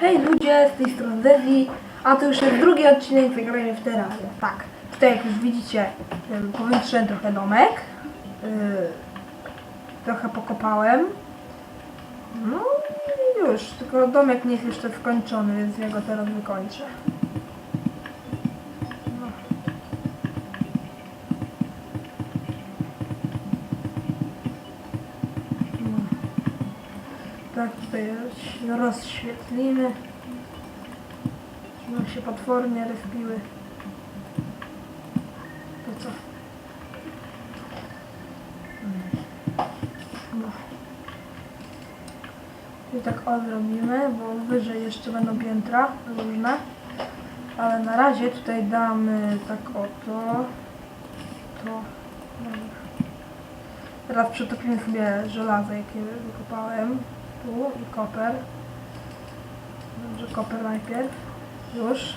Hej ludzie, z tej strony Dezi, a to już jest drugi odcinek Zagrajmy w Terrarię. Tak, tutaj jak już widzicie, powiększyłem trochę domek, yy, trochę pokopałem. No i już, tylko domek nie jest jeszcze skończony, więc ja go teraz wykończę. Tutaj roz- rozświetlimy. Żeby się potwornie respiły. To co? No. I tak odrobimy, bo wyżej jeszcze będą piętra różne. Ale na razie tutaj damy tak oto. To. Dobra. Teraz przetopimy sobie żelazo, jakie wykopałem. Tu i koper. Dobrze, koper najpierw. Już.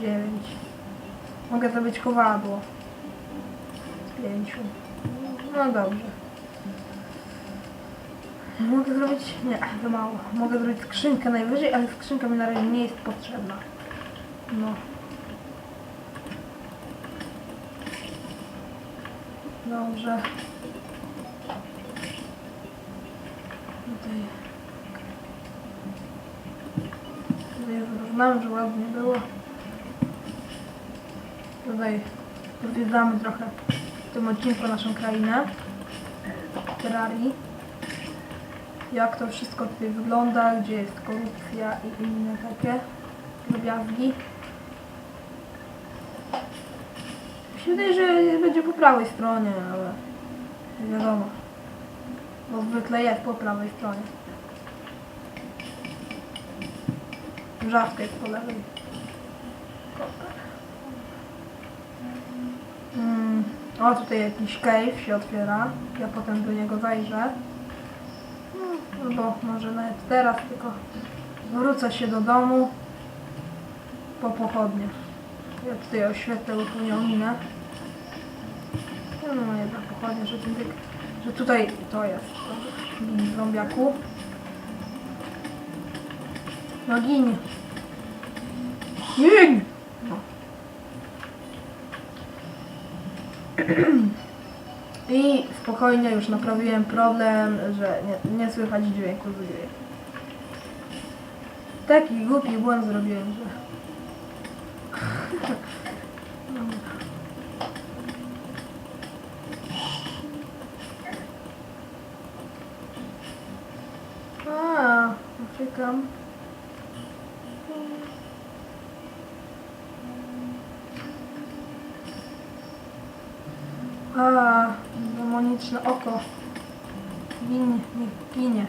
Dziewięć. Mogę zrobić kowadło. Z pięciu. No dobrze. Mogę zrobić... Nie, za mało. Mogę zrobić skrzynkę najwyżej, ale skrzynka mi na razie nie jest potrzebna. No. Dobrze. Tutaj. Tutaj wyrównałem, że ładnie było. Tutaj zwiedzamy trochę w tym odcinku naszą krainę. Terrarii. Jak to wszystko tutaj wygląda, gdzie jest korupcja i inne takie drobiazgi. Mi się wydaje, że będzie po prawej stronie, ale nie wiadomo. Bo zwykle jest po prawej stronie. Rzadko jest po lewej. Mm. O, tutaj jakiś cave się otwiera. Ja potem do niego zajrzę. No, bo może nawet teraz, tylko wrócę się do domu po pochodnie. Ja tutaj oświetlę upłynią minę. No, jedna pochodnia, że, ten, że tutaj to jest. Zombiaku. No gin. Gin! No. I spokojnie już naprawiłem problem, że nie, nie słychać dźwięku z gry. Taki głupi błąd zrobiłem, że... Czekam. A, demoniczne oko. Ginie, nie ginie.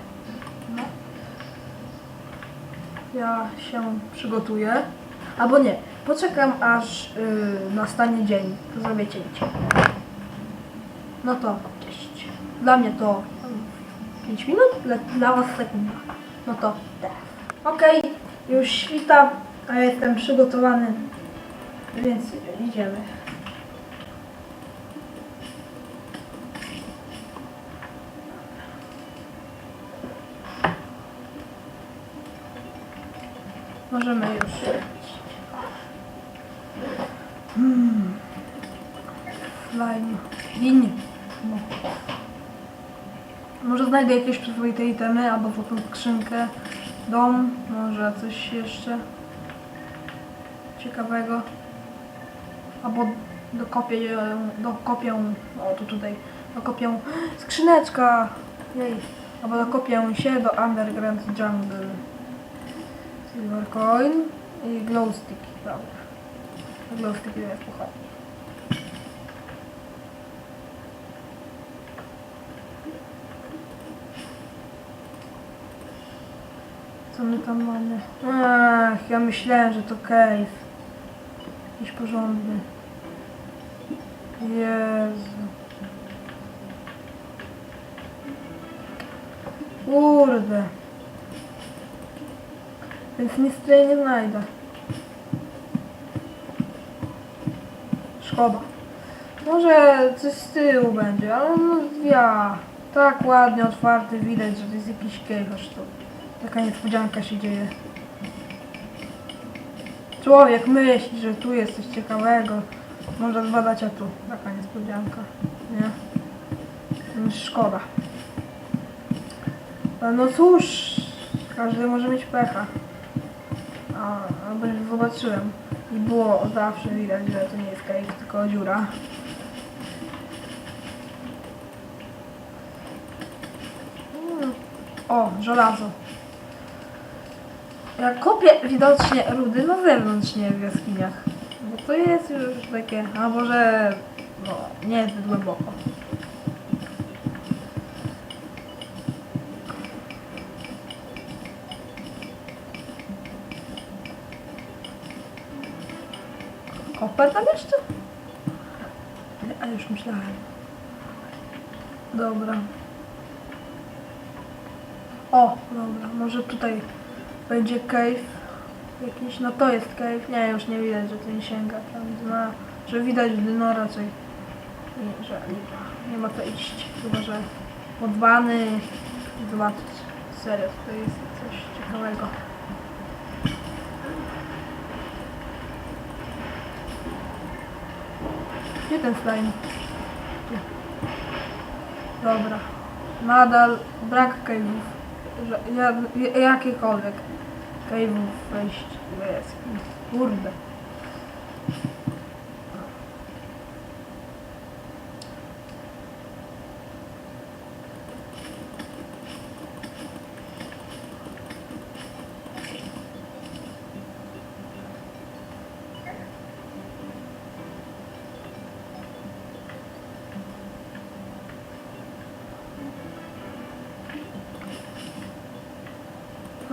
No. Ja się przygotuję. Albo nie, poczekam aż yy, nastanie dzień. To zrobię cięcie. No to, cześć. Dla mnie to 5 minut, dla, dla was sekunda. No to teraz. Okej, już świta, a ja jestem przygotowany, więc idziemy. Możemy już. Slime. Linie. No. Może znajdę jakieś przyzwoite itemy, albo potem skrzynkę, dom, może coś jeszcze ciekawego. Albo dokopię, dokopię, o tu tutaj, dokopię skrzyneczka, jej, albo dokopię się do Underground Jungle. Silver coin i glow stick, dobra. Glow stick jest pochodni. Co my tam mamy? Ach, ja myślałem, że to cave. Jakiś porządny. Jezu. Kurde. Więc nic tutaj nie znajdę. Szkoda. Może coś z tyłu będzie, ale no ja. Tak ładnie otwarty widać, że to jest jakiś aż tu. Taka niespodzianka się dzieje. Człowiek myśli, że tu jest coś ciekawego. Może zbadać, a tu taka niespodzianka. Nie? No, Szkoda. Ale No cóż, każdy może mieć pecha. A, albo już zobaczyłem. I było zawsze widać, że to nie jest cave, tylko dziura. O, żelazo. Ja kopię widocznie rudy na zewnątrz, nie w jaskiniach. Bo to jest już takie, a może no, nie jest głęboko. Koper tam jeszcze? A już myślałem. Dobra. O, dobra, może tutaj będzie cave jakiś, no to jest cave, nie, już nie widać, że to nie sięga tam dna, że widać dno raczej, I, że nie, nie ma to iść, chyba, że podwany, zobaczyć, serio, to jest coś ciekawego. Gdzie ten slime? Dobra. Nadal brak cave'ów. Ja, ja- jakiekolwiek cave'ów wejść jaskini. Kurde.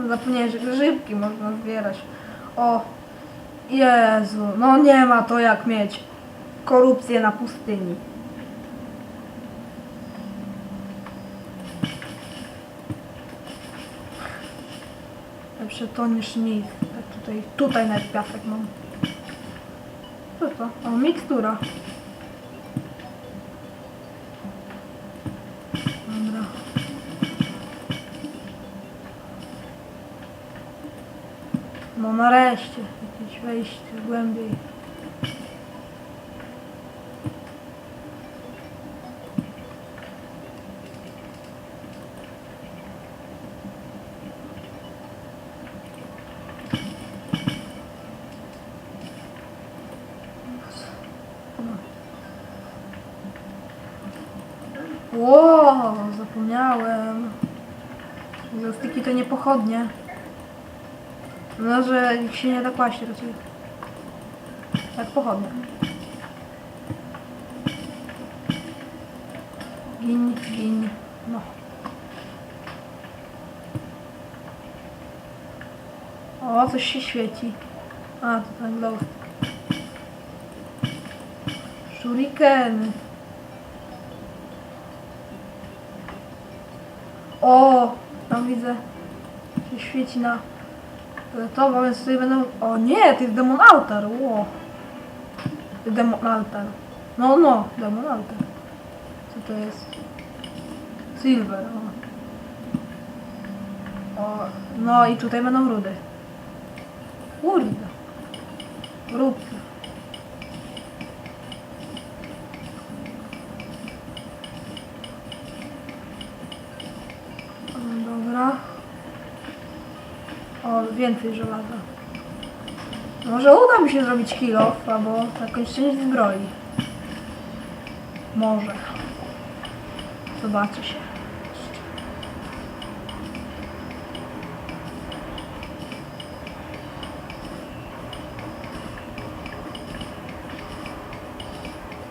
Zapomniałem, że grzybki można zbierać. O, Jezu, no nie ma to jak mieć korupcję na pustyni. Lepsze to niż nic. Tak tutaj, tutaj nawet piasek mam. Co to? O, mikstura. Nareszcie, jakieś wejście głębiej. Ło, zapomniałem. Zastyki to nie pochodnie. No, że się nie da kłaść raczej. Jak pochodnie. Gin, gin, no. O, coś się świeci. A, to ten glow. Shuriken. O, tam widzę. Się świeci na to, więc tutaj będą... O nie, to jest demon altar, ło. Demon altar. No, no, demon altar. Co to jest? Silver, o. o. No i tutaj będą rudy. Kurde. Róbki. Dobra. O, więcej żelaza. Może uda mi się zrobić kilo, albo jakąś część zbroi. Może. Zobaczy się.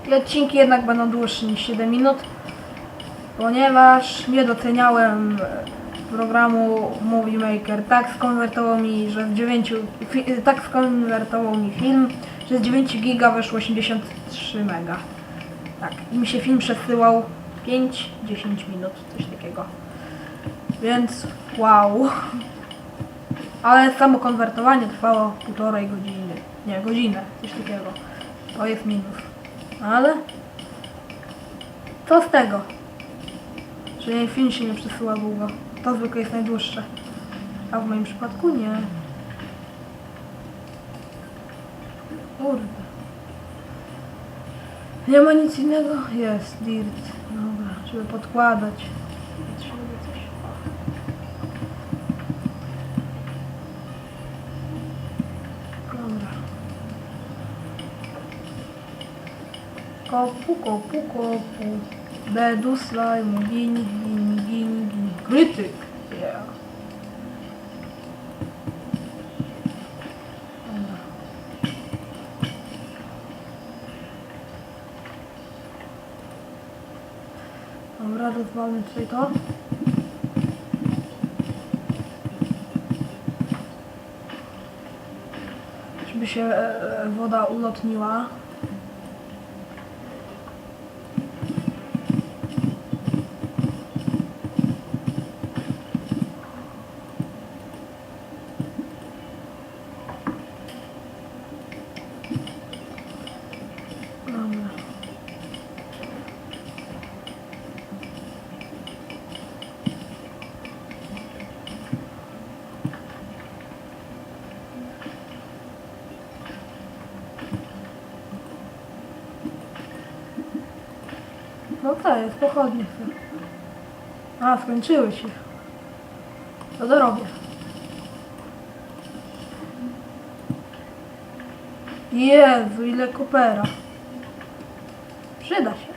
I odcinki jednak będą dłuższe niż 7 minut, ponieważ nie doceniałem programu Movie Maker. Tak skonwertował mi, że z 9, fi, tak skonwertował mi film, że z 9 giga weszło 83 mega. Tak, i mi się film przesyłał 5-10 minut, coś takiego. Więc wow. Ale samo konwertowanie trwało półtorej godziny. Nie, godzinę, coś takiego. To jest minus. Ale co z tego? Że film się nie przesyła długo. To zwykle jest najdłuższe. A w moim przypadku nie. Kurde. Nie ma nic innego? Jest, dirt. Dobra, żeby podkładać. Potrzebuję coś. Dobra. Kopu, kopu, kopu. Bedu, slime, gini. Krytyk. Dobra. Dobra, rozwalmy tutaj to. Żeby się e, e, woda ulotniła. Dobra. No to jest, pochodnie. A, skończyły się. To dorobię. Jezu, ile kopera. Przyda się.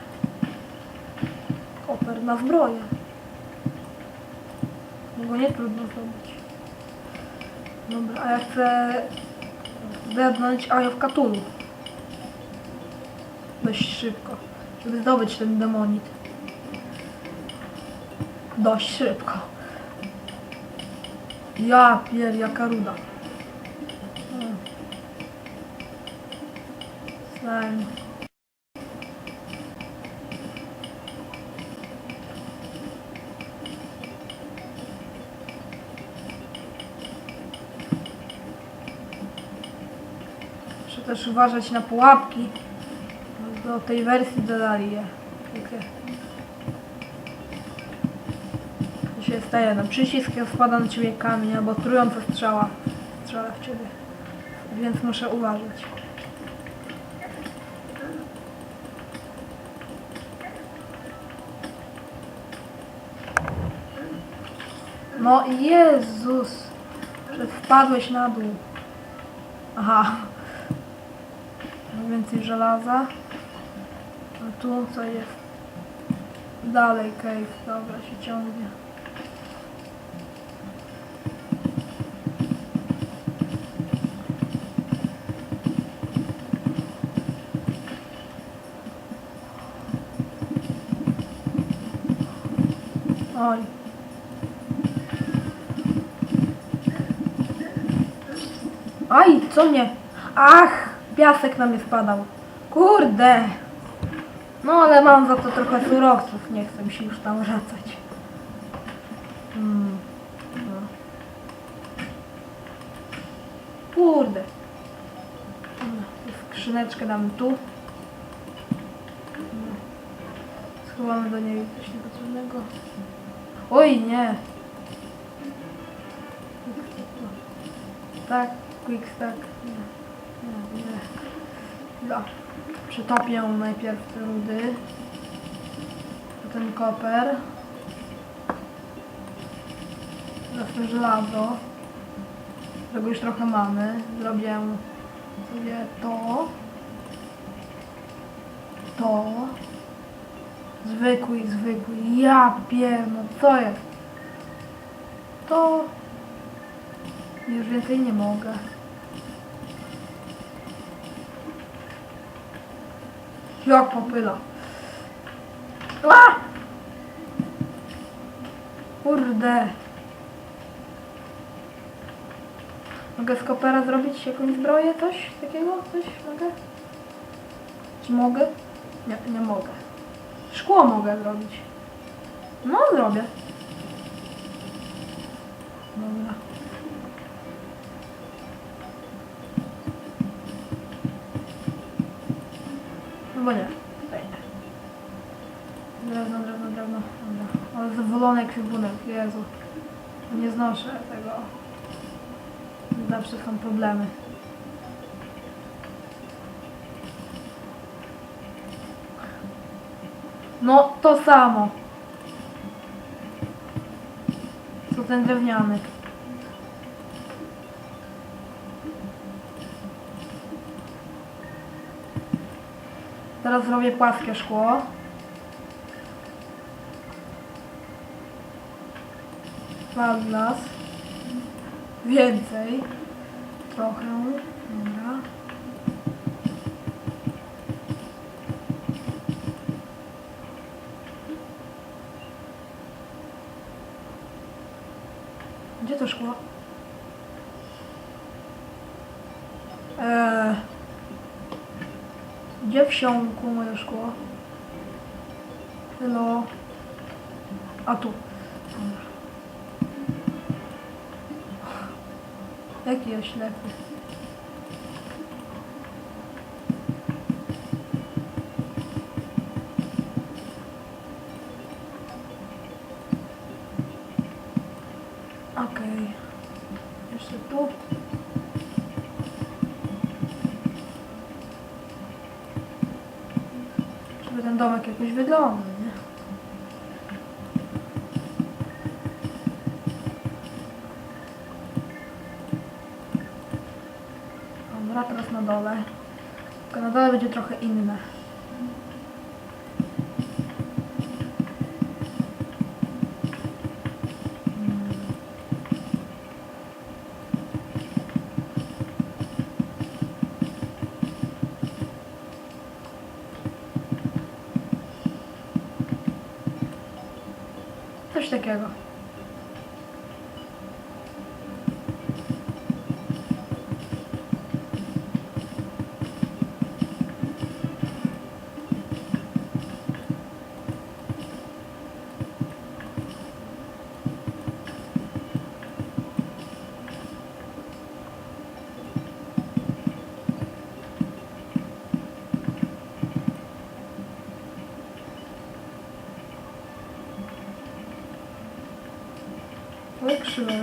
Koper na zbroję. Bo nie trudno zrobić. Dobra, a ja chcę zednąć Eye of Cthulhu. Dość szybko, żeby zdobyć ten demonit. Dość szybko. Ja pier, jaka ruda. Hmm. Muszę też uważać na pułapki. Do tej wersji dodali je. To się staje na przycisk, ja spada na ciebie kamień albo trująca strzała. Strzela w ciebie. Więc muszę uważać. No Jezus! Że wpadłeś na dół. Aha. No więcej żelaza. Tu co jest? Dalej cave. Dobra, się ciągnie. Oj. Aj, co mnie? Ach, piasek na mnie spadał. Kurde. No ale mam za to trochę surowców, nie chcę mi się już tam wracać. Mm. No. Kurde. Skrzyneczkę damy tu. No. Schowamy do niej coś niepotrzebnego. Oj, nie. Tak, quick stack. Nie, nie, nie. Dobra. Przetopię najpierw te rudy. Potem koper. Zawsze żelazo. Tego już trochę mamy. Zrobię sobie to. To. Zwykły, zwykły. Ja pier, no co jest? To. Już więcej nie mogę. Jak popyla. A! Kurde. Mogę z kopera zrobić jakąś zbroję, coś takiego? Coś mogę? Czy mogę? Nie, nie mogę. Szkło mogę zrobić. No, zrobię. Dobra. No bo nie. Drewno, drewno, drewno. Dobra. Ale zawolony ekwipunek, Jezu. Nie znoszę tego. zawsze są problemy. No, to samo. Co ten drewniany. Teraz zrobię płaskie szkło. Padlas. Więcej. Trochę. Dobra. Gdzie to szkło? Eee, gdzie szkło? Hello. A tu. Jaki ja ślepy. Okej. Jeszcze tu. Żeby ten domek jakoś wyglądał, nie? Dobra, teraz na dole. Tylko na dole będzie trochę inne. Mm. Coś takiego. Dobra.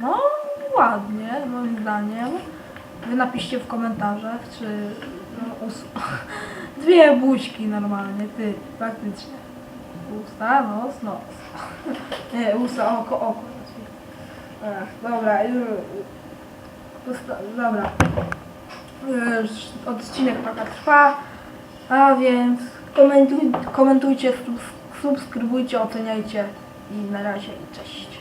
No, ładnie, moim zdaniem. Wy napiszcie w komentarzach, czy no, us... dwie buźki normalnie, ty, faktycznie. Usta, nos, nos. Nie, usta, oko, oko. Ech, dobra, już. Dobra. Odcinek taka trwa, a więc komentuj, komentujcie, subs- subskrybujcie, oceniajcie i na razie cześć.